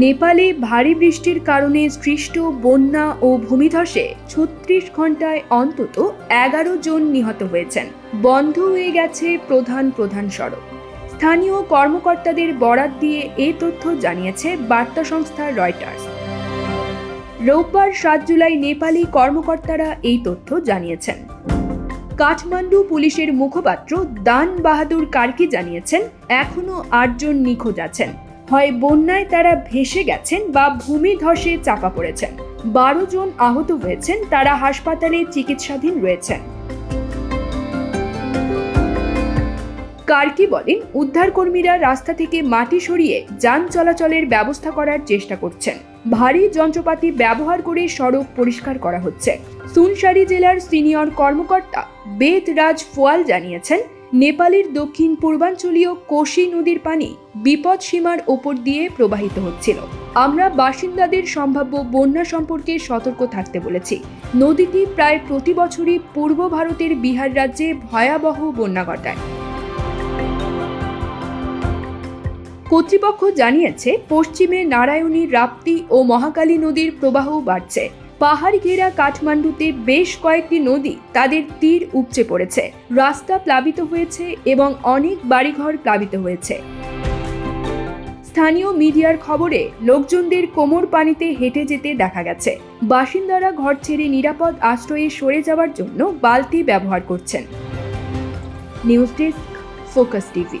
নেপালে ভারী বৃষ্টির কারণে সৃষ্ট বন্যা ও ভূমিধসে ছত্রিশ ঘন্টায় অন্তত এগারো জন নিহত হয়েছেন। বন্ধ হয়ে গেছে প্রধান প্রধান সড়ক। স্থানীয় কর্মকর্তাদের বরাত দিয়ে এ তথ্য জানিয়েছে বার্তা সংস্থা রয়টার্স। রোববার সাত জুলাই নেপালি কর্মকর্তারা এই তথ্য জানিয়েছেন। কাঠমান্ডু পুলিশের মুখপাত্র দান বাহাদুর কার্কি জানিয়েছেন এখনও আটজন নিখোঁজ আছেন। হয় বন্যায় তারা ভেসে গেছেন বা ভূমি ধসে চাপা পড়েছেন। বারো জন আহত হয়েছেন, তারা হাসপাতালে চিকিৎসাধীন রয়েছেন। কার্কি বলেন, উদ্ধারকর্মীরা রাস্তা থেকে মাটি সরিয়ে যান চলাচলের ব্যবস্থা করার চেষ্টা করছেন। ভারী যন্ত্রপাতি ব্যবহার করে সড়ক পরিষ্কার করা হচ্ছে। সুনসারি জেলার সিনিয়র কর্মকর্তা বেদ রাজ ফোয়াল জানিয়েছেন নেপালের দক্ষিণ পূর্বাঞ্চলীয় কোশি নদীর পানি বিপদ সীমার ওপর দিয়ে প্রবাহিত হচ্ছিল। আমরা বাসিন্দাদের সম্ভাব্য বন্যা সম্পর্কে সতর্ক থাকতে বলেছি। নদীটি প্রায় প্রতি বছরই পূর্ব ভারতের বিহার রাজ্যে ভয়াবহ বন্যা ঘটায়। কর্তৃপক্ষ জানিয়েছে, পশ্চিমে নারায়ণী, রাপ্তি ও মহাকালী নদীর প্রবাহ বাড়ছে। পাহাড় ঘেরা কাঠমান্ডুতে বেশ কয়েকটি নদী তাদের তীর উপচে পড়েছে। রাস্তা প্লাবিত হয়েছে এবং অনেক বাড়িঘর প্লাবিত হয়েছে। স্থানীয় মিডিয়ার খবরে লোকজনদের কোমর পানিতে হেঁটে যেতে দেখা গেছে। বাসিন্দারা ঘর ছেড়ে নিরাপদ আশ্রয়ে সরে যাওয়ার জন্য বালতি ব্যবহার করছেন। News desk, focus TV.